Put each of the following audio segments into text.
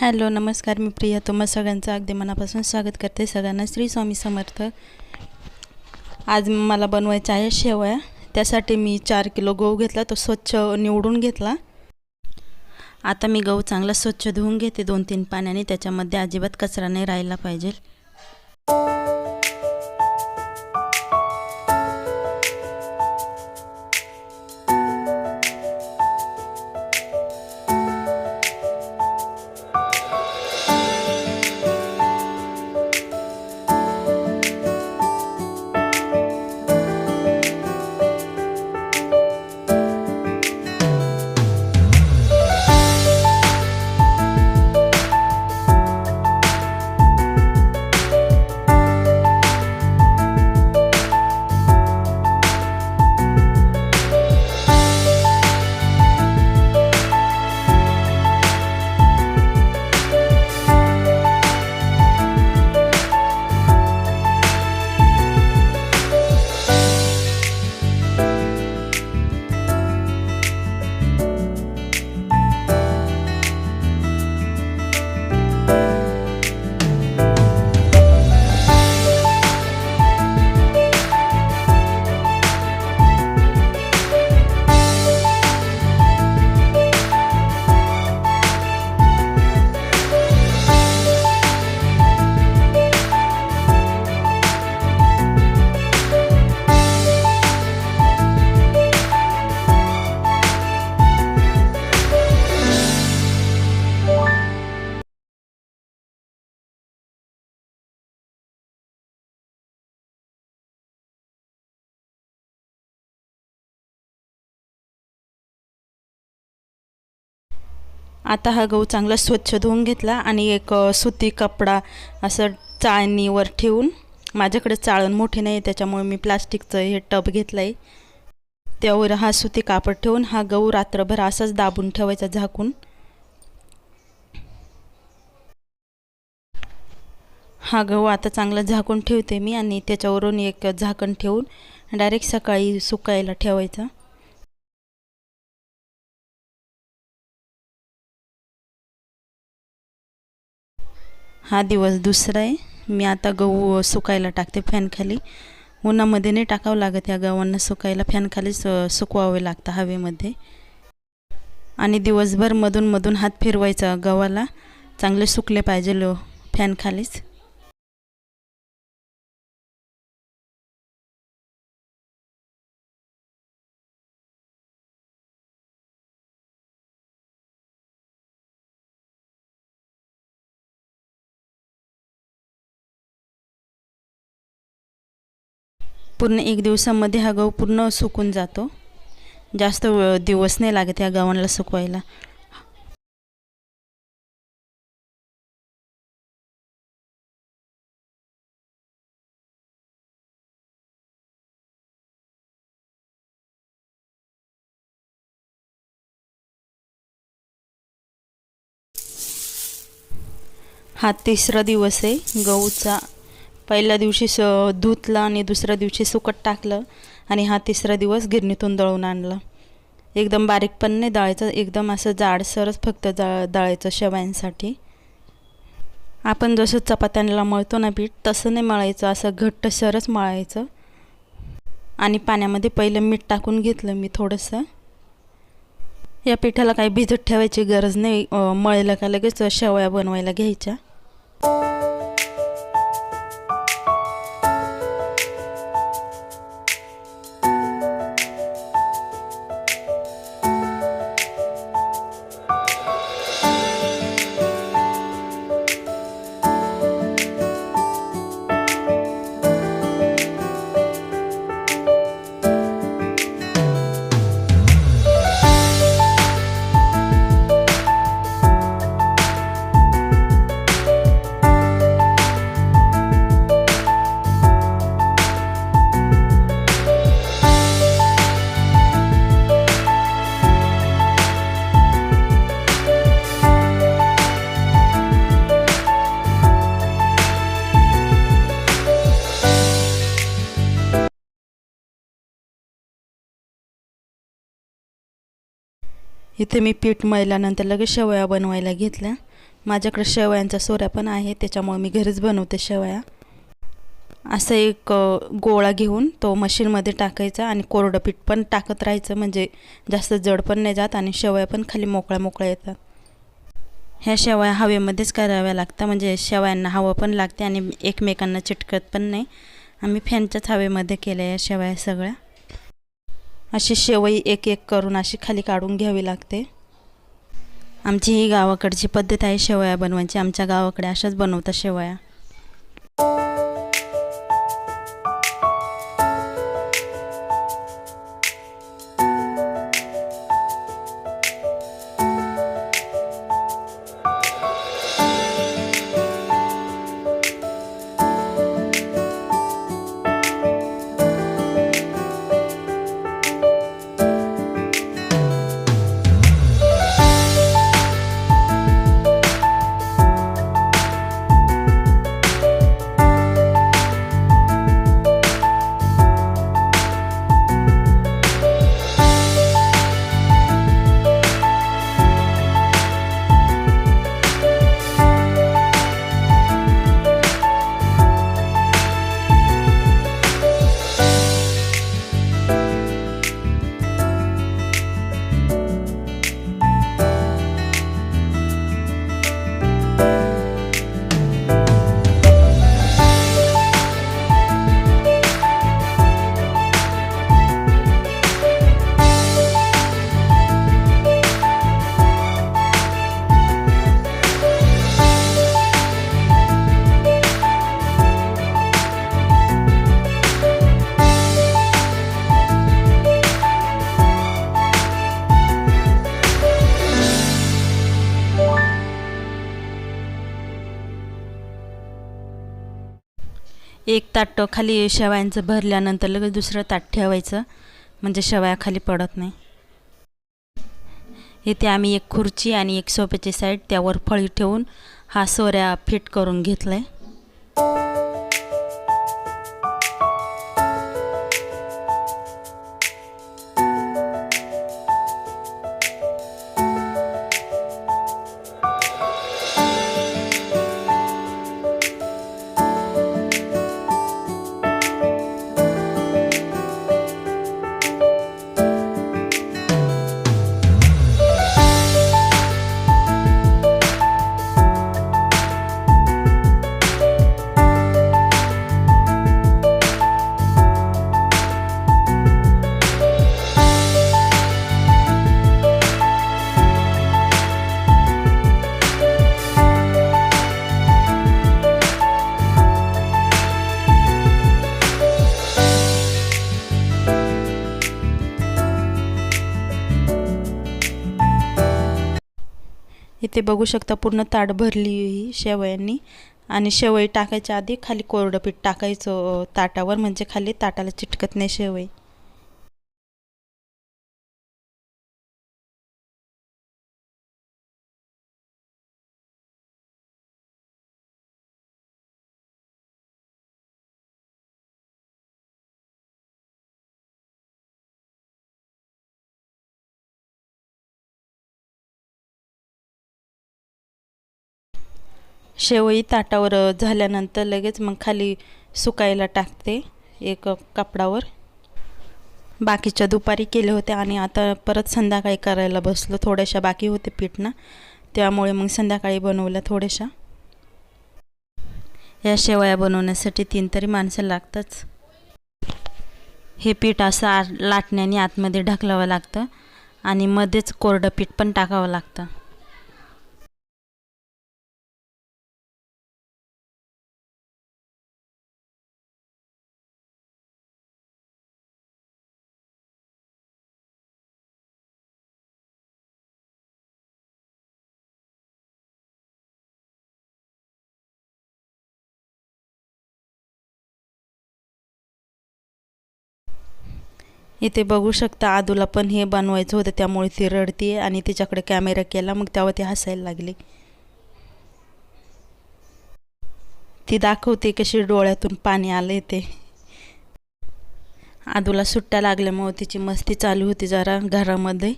Hello नमस्कार मी प्रिया. तुम्हा सगळ्यांचं अगदी मनापासून स्वागत करते सगळ्यांना. श्री स्वामी समर्थ. आज मला बनवायच्या आहे शेवया. त्यासाठी मी चार किलो गहू घेतला तो स्वच्छ निवडून घेतला. आता मी गहू चांगला स्वच्छ धुवून घेते दोन तीन पाण्याने. त्याच्यामध्ये अजिबात कचरा नाही राहिला पाहिजे. आता हा गहू चांगला स्वच्छ धुवून घेतला आणि एक सुती कपडा असं चाळणीवर ठेवून माझ्याकडे चाळण मोठी नाही त्याच्यामुळे मी प्लास्टिकचं हे टब घेतलं आहे त्यावर हा सुती कापड ठेवून हा गहू रात्रभर असाच दाबून ठेवायचा झाकून. हा गहू आता चांगला झाकून ठेवते मी आणि त्याच्यावरून एक झाकण ठेवून डायरेक्ट सकाळी सुकायला ठेवायचा. हा दिवस दुसरा आहे. मी आता गहू सुकायला टाकते फॅनखाली उन्हामध्ये नाही टाकावं लागत या गव्हांना सुकायला. फॅनखालीच सुकवावे लागतं हवेमध्ये. आणि दिवसभर मधून मधून हात फिरवायचा गव्हाला. चांगले सुकले पाहिजे लो फॅनखालीच पूर्ण एक दिवसामध्ये हा गहू पूर्ण सुकून जातो. जास्त दिवस नाही लागत या गव्हांना सुकवायला. हा तिसरा दिवस आहे गहूचा. पहिल्या दिवशी स धुतलं आणि दुसऱ्या दिवशी सुकट टाकलं आणि हा तिसरा दिवस गिरणीतून दळून आणला. एकदम बारीक पण नाही दळायचं एकदम असं जाडसरच फक्त जाळ दळायचं शेवयांसाठी. आपण जसं चपात्यांना मळतो ना पीठ तसं नाही मळायचं असं घट्टसरच मळायचं. आणि पाण्यामध्ये पहिलं मीठ टाकून घेतलं मी थोडंसं. या पिठाला काही भिजत ठेवायची गरज नाही अं, मळलं का लगेच शेवया बनवायला घ्यायच्या. इथे मी पीठ मळल्यानंतर लगेच शेवया बनवायला घेतल्या. माझ्याकडे शेवयांचा सोऱ्या पण आहे त्याच्यामुळे मी घरीच बनवते शेवया. असं एक गोळा घेऊन तो मशीनमध्ये टाकायचा आणि कोरडं पीठ पण टाकत राहायचं म्हणजे जास्त जड पण नाही जात आणि शेवया पण खाली मोकळ्या मोकळ्या येतात. ह्या शेवया हवेमध्येच कराव्या लागतात म्हणजे शेवयांना हवं पण लागते आणि एकमेकांना चिटकत पण नाही. आम्ही फॅनच्याच हवेमध्ये केल्या या शेवया सगळ्या. अशी शेवई एक एक करून अशी खाली काढून घ्यावी लागते. आमची ही गावाकडची पद्धत आहे शेवया बनवायची. आमच्या गावाकडे अशाच बनवतात शेवया. एक ताट खाली शेवयांचं भरल्यानंतर लगेच दुसरं ताट ठेवायचं. म्हणजे शेवया खाली पडत नाही. इथे आम्ही एक खुर्ची आणि एक सोप्याची साईड त्यावर फळी ठेवून हा सोऱ्या फिट करून घेतला आहे इथे बघू शकता पूर्ण ताट भरली ही शेवयांनी. आणि शेवई टाकायच्या आधी खाली कोरडं पीठ टाकायचं ताटावर. म्हणजे खाली ताटाला चिटकत नाही शेवई. शेवई ताटावर झाल्यानंतर लगेच मग खाली सुकायला टाकते एक कापडावर. बाकीच्या दुपारी केले होते आणि आता परत संध्याकाळी करायला बसलो. थोड्याशा बाकी होते पीठना. त्यामुळे मग संध्याकाळी बनवल्या थोड्याशा. या शेवया बनवण्यासाठी तीन तरी माणसं लागतंच. हे पीठ असं आ लाटण्याने आतमध्ये ढकलावं लागतं आणि मध्येच कोरडं पीठ पण टाकावं लागतं. इथे बघू शकता आदूला पण हे बनवायचं होतं त्यामुळे ती रडतीये आणि तिच्याकडे कॅमेरा केला मग तेव्हा ती हसायला लागली. ती दाखवते कशी डोळ्यातून पाणी आले ते आदूला सुट्ट्या लागल्यामुळे तिची मस्ती चालू होती जरा घरामध्ये.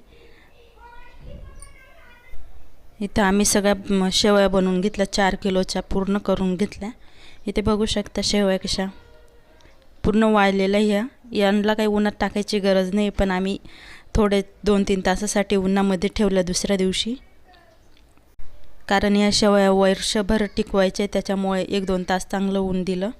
इथं आम्ही सगळ्या शेवया बनवून घेतल्या चार किलोच्या पूर्ण करून घेतल्या. इथे बघू शकता शेवया कशा पूर्ण वाळलेलंही ह्या यांना काही उन्हात टाकायची गरज नाही पण आम्ही थोडे दोन तीन तासासाठी उन्हामध्ये ठेवलं दुसऱ्या दिवशी. कारण या शेवया वर्षभर टिकवायचे त्याच्यामुळे एक दोन तास चांगलं ऊन दिलं.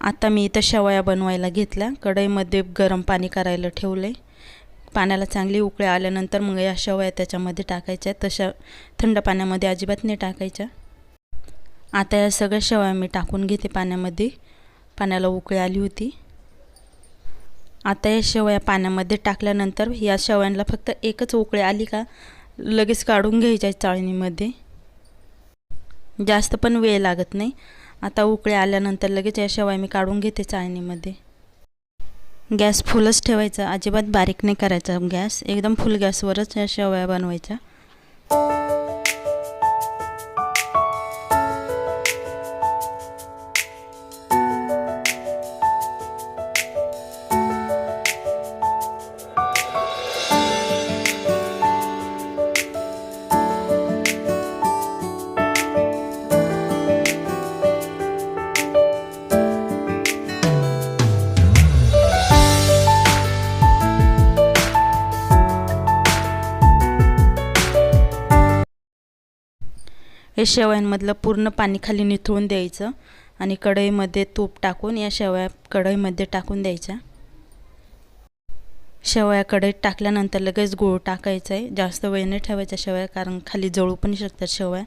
आता मी इथं शेवया बनवायला घेतल्या. कढईमध्ये गरम पाणी करायला ठेवले पाण्याला चांगली उकळे आल्यानंतर मग या शेवया त्याच्यामध्ये टाकायच्या. तशा थंड पाण्यामध्ये अजिबात नाही टाकायच्या. आता या सगळ्या शेवया मी टाकून घेते पाण्यामध्ये. पाण्याला उकळी आली होती. आता या शेवया पाण्यामध्ये टाकल्यानंतर या शेवयांना फक्त एकच उकळी आली का लगेच काढून घ्यायच्या चाळणीमध्ये. जास्त पण वेळ लागत नाही. आता उकळे आल्यानंतर लगेच या शेवाय मी काढून घेते चाळणीमध्ये. गॅस फुलच ठेवायचा अजिबात बारीक नाही करायचा गॅस एकदम फुल गॅसवरच या शेवया बनवायच्या हे शेवयांमधलं पूर्ण पाणी खाली निथळून द्यायचं आणि कढईमध्ये तूप टाकून या शेवया कढईमध्ये टाकून द्यायच्या. शेवया कढईत टाकल्यानंतर लगेच गूळ टाकायचं आहे जास्त वेळ नाही ठेवायच्या शेवया कारण खाली जळू पण शकतात शेवया.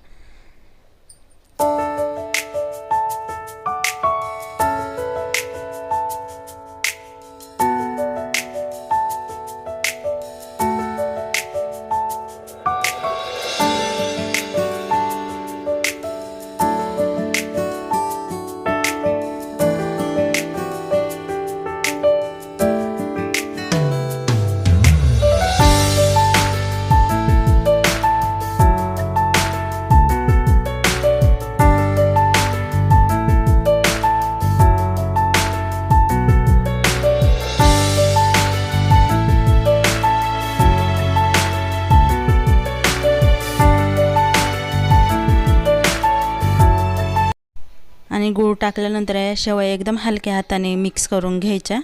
टाकल्यानंतर या शेवया एकदम हलक्या हाताने मिक्स करून घ्यायच्या.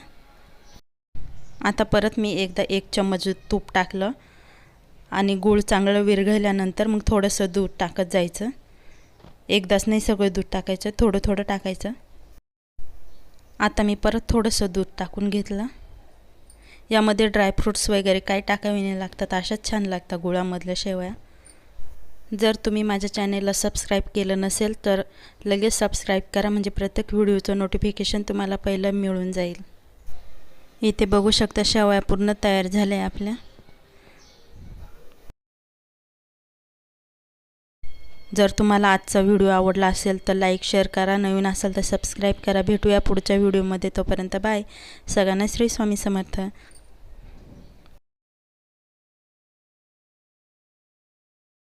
आता परत मी एकदा एक चम्मच तूप टाकलं आणि गूळ चांगलं विरघळल्यानंतर मग थोडंसं दूध टाकत जायचं. एकदाच नाही सगळं दूध टाकायचं थोडं थोडं टाकायचं. आता मी परत थोडंसं दूध टाकून घेतलं. यामध्ये ड्रायफ्रूट्स वगैरे काय टाकावे नाही लागतात अशाच छान लागतात गुळामधल्या शेवया. जर तुम्ही माझ्या चॅनेलला सबस्क्राईब केलं नसेल तर लगेच सबस्क्राईब करा. म्हणजे प्रत्येक व्हिडिओचं नोटिफिकेशन तुम्हाला पहिलं मिळून जाईल. इथे बघू शकता शेवया पूर्ण तयार झाल्या आपल्या. जर तुम्हाला आजचा व्हिडिओ आवडला असेल तर लाईक शेअर करा. नवीन असेल तर सबस्क्राईब करा. भेटूया पुढच्या व्हिडिओमध्ये. तोपर्यंत बाय सगळ्यांना श्री स्वामी समर्थ.